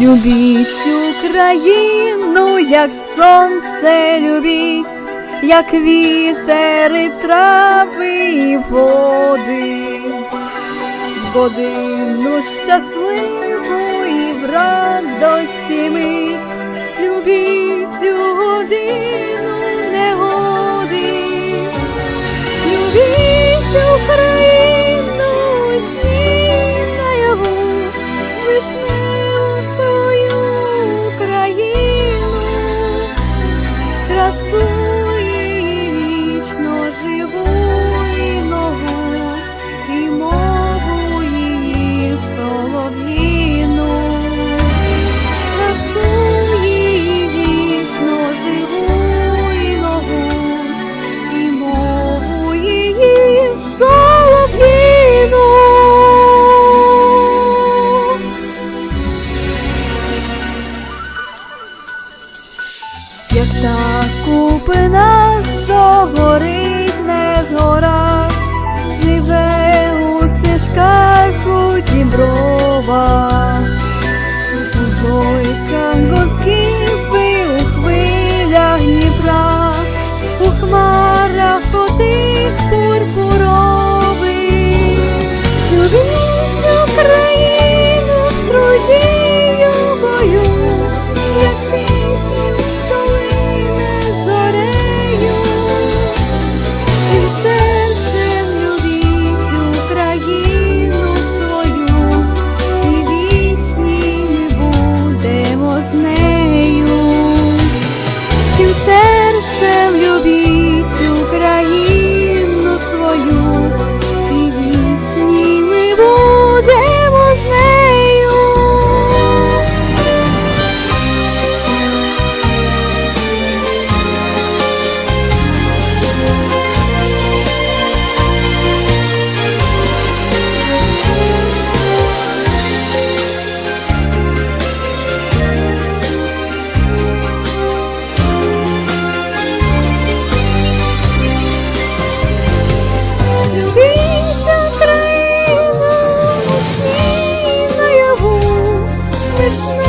Любіть Україну, як сонце любіть, як вітер і трави і води, в годину щасливу як та купина, що горить не згора, живе у стежках у діброва, у зойка. miss.